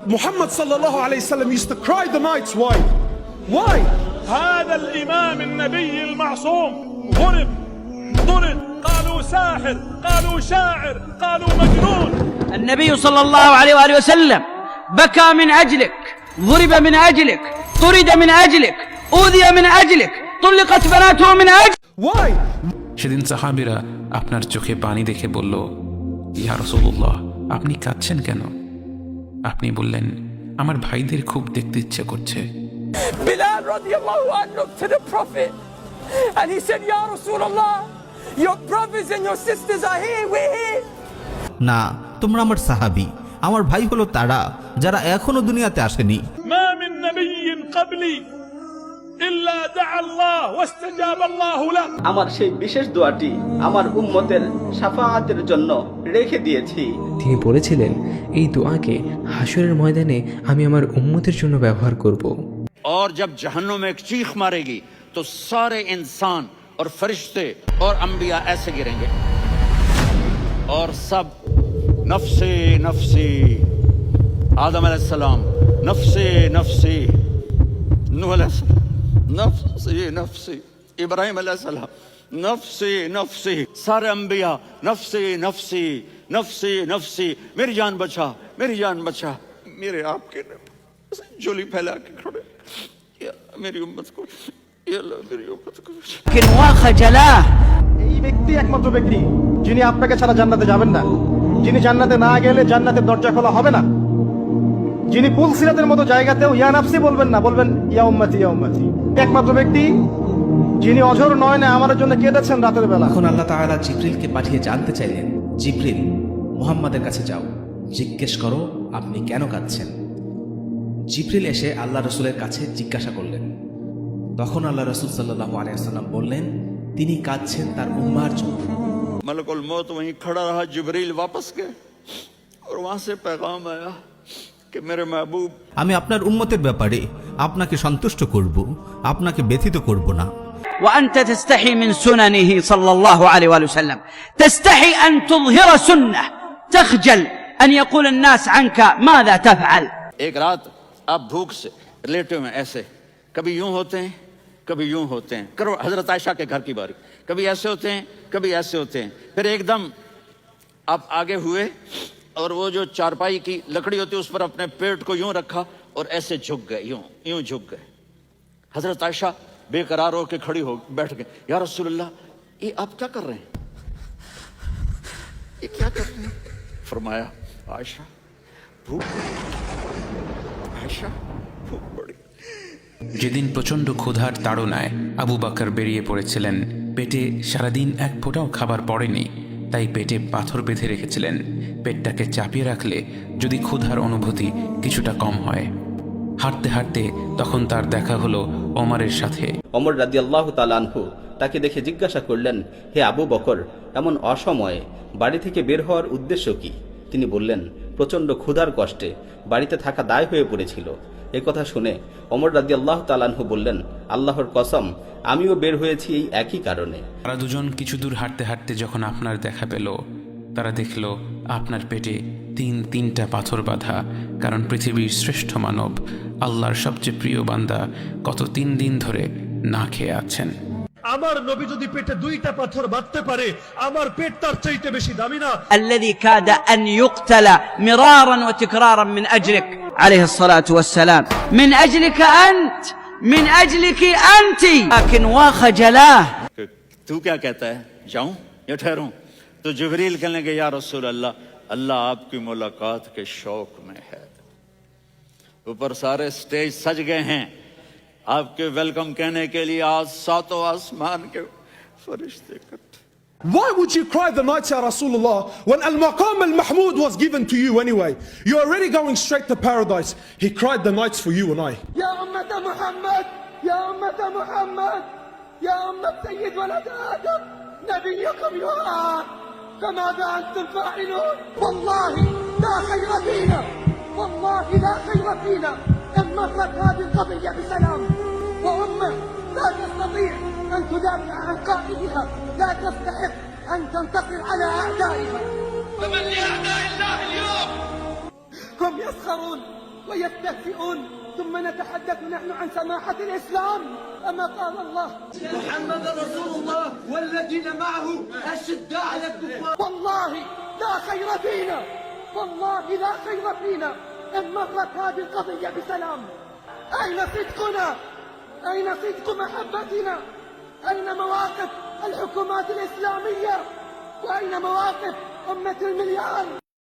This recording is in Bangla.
Muhammad sallallahu alayhi wasallam used to cry the nights. Why? Why? هذا الإمام النبي المعصوم ضرب ضرب قالوا ساحر قالوا شاعر قالوا مجنون النبي صلى الله عليه وآله وسلم بكى من أجلك ضرب من أجلك طرد من أجلك أوذي من أجلك طلقت بناته من أجلك Why? সেদিন সাহাবিরা আপনার চোখে পানি দেখে বলল ইয়া রসুল্লাহ আপনি কাঁদছেন কেন আপনি বললেন আমার ভাইদের খুব দেখতে ইচ্ছে করছে। Bilal radiallahu anhu looked to the Prophet and he said, Ya Rasulullah, your brothers and your sisters are here, we're here. না তোমরা আমার সাহাবি। আমার ভাই হলো তারা যারা এখনও দুনিয়াতে আসেনি। আমার সেই বিশেষ দোয়াটি আমার উম্মতের সাফাহাতের জন্য রেখে দিয়েছি। তিনি বলেছিলেন এই দোয়াকে হাসুরের ময়দানে আমি আমার উম্মতের জন্য ব্যবহার করব اور جب جہنم ایک چیخ مارے گی تو سارے انسان اور فرشتے اور انبیاء ایسے گریں گے اور سب نفسی نفسی آدم علیہ السلام نفسی نفسی نوح علیہ السلام نفسی نفسی इब्राहिम सलाम नफसे नफसे सारे अम्बिया नफसे नफसे नफसे नफसे मेरी जान बचा मेरी जान बचा मेरे आपके झोली फैला के खड़े मेरी उम्मत को मेरी उम्मत को খজালা এই ব্যক্তি একমাত্র ব্যক্তি যিনি আপনাকে ছাড়া জান্নাতে যাবেন না যিনি জান্নাতে না গেলে জান্নাতের দরজা খোলা হবে না যিনি পুল সিরাতের মতো জায়গাতেও ইয়া নাফসি বলবেন না বলবেন ইয়া উম্মতি ইয়া উম্মতি একমাত্র ব্যক্তি যিনি অঝর নয় না আমার জন্য কেঁদেছেন রাতের বেলা তখন আল্লাহ তাআলা জিব্রিলকে পাঠিয়ে জানতে চাইলেন জিব্রিল মুহাম্মাদের কাছে যাও জিজ্ঞেস করো আপনি কেন কাঁদছেন জিব্রিল এসে আল্লাহ রসুলের কাছে জিজ্ঞাসা করলেন তখন আল্লাহ রসুল সাল্লাহ আলিয়াল্লাম বললেন তিনি কাঁদছেন তার উম্মার জন্য मलकुल मौत वहीं खड़ा रहा जबरील वापस गए और वहां से पैगाम आया कि मेरे महबूब আমি আপনার উম্মতের ব্যাপারে আপনাকে সন্তুষ্ট করব আপনাকে ব্যথিত করব না وأنت تستحي من سننه صلى الله عليه وآله وسلم. تستحي أن تظهر سنة تخجل أن يقول الناس عنك ماذا تفعل. ایک رات آپ بھوک سے لیٹے ہوئے ایسے کبھی یوں ہوتے ہیں کبھی یوں ہوتے ہیں کرو حضرت عائشہ کے گھر کی باری کبھی ایسے ہوتے ہیں کبھی ایسے ہوتے ہیں پھر ایک دم آپ آگے ہوئے اور وہ جو چارپائی کی لکڑی ہوتی اس پر اپنے پیٹ کو یوں رکھا اور ایسے جھک گئے یوں یوں جھک گئے حضرت عائشہ बेकरार होकर खड़ी हो बैठ गए या रसूलुल्लाह ये आप क्या कर रहे हैं ये क्या कर रहे हैं फरमाया आयशा भूख आयशा भूख बड़ी যেদিন প্রচণ্ড ক্ষুধার তাড়নায় আবু বাকর বেরিয়ে পড়েছিলেন পেটে সারাদিন এক ফোঁটাও খাবার পড়েনি তাই পেটে পাথর বেঁধে রেখেছিলেন পেটটাকে চাপিয়ে রাখলে যদি ক্ষুধার অনুভূতি কিছুটা কম হয় হাঁটতে হাঁটতে তখন তার দেখা হলো অমরের সাথে। অমর রাজি আল্লাহ তালানহু তাকে দেখে জিজ্ঞাসা করলেন হে আবু বকর এমন অসময়ে বাড়ি থেকে বের হওয়ার উদ্দেশ্য কি? তিনি বললেন প্রচণ্ড ক্ষুধার কষ্টে বাড়িতে থাকা দায় হয়ে পড়েছিল। এ কথা শুনে অমর রাজি আল্লাহ তালানহু বললেন আল্লাহর কসম আমিও বের হয়েছি এই একই কারণে। তারা দুজন কিছু দূর হাঁটতে হাঁটতে যখন আপনার দেখা পেল তারা দেখল আপনার পেটে তিন তিনটা পাথর বাঁধা কারণ পৃথিবীর শ্রেষ্ঠ মানব আল্লাহর সবচেয়ে প্রিয় বান্দা কত তিন দিন ধরে না খেয়ে আছেন। আমার নবী যদি পেটে দুইটা পাথর বাঁধতে পারে আমার পেট তার চাইতে বেশি দামি না। আল্লাযী কাদা আন ইউক্তালা মিরারান ওয়া তিকরারান মিন আজরিক। আলাইহিস সালাতু ওয়াস সালাম মিন আজরিক আনত মিন আজলিকি আনতি। লাকিন ওয়া খাজালা তু কি কহতা যাও ইয়া ঠহরো تو جبریل کہنے لیں کہ یا رسول اللہ اللہ آپ کی ملاقات کے شوق میں ہے اوپر سارے سٹیج سج گئے ہیں آپ کے ویلکم کہنے کے لیے آج ساتوں آسمان کے فرشتے کرتے Why would you cry the night to Rasulullah, when Al-Maqam Al-Mahmud was given to you anyway? You're already going straight to paradise. He cried the nights for you and I. يا أمة محمد يا أمة محمد يا أمة سيد ولد آدم نبيكم يوحنا فماذا أنتم فاعلون والله لا خير فينا. والله لا خير فينا. إن مرت هذه القضية بسلام. وأمة لا تستطيع أن تدافع عن قائدها. لا تستحق أن تنتصر على أعدائها. فمن لأعداء الله اليوم؟ هم يسخرون. ويستهزئون ثم نتحدث نحن عن سماحة الإسلام. أما قال الله محمد رسول الله والذين معه أشداء على الكفار والله لا خير فينا. والله لا خير فينا. إن مرت هذه القضية بسلام. أين صدقنا؟ أين صدق محبتنا؟ أين مواقف الحكومات الإسلامية؟ وأين مواقف أمة المليار؟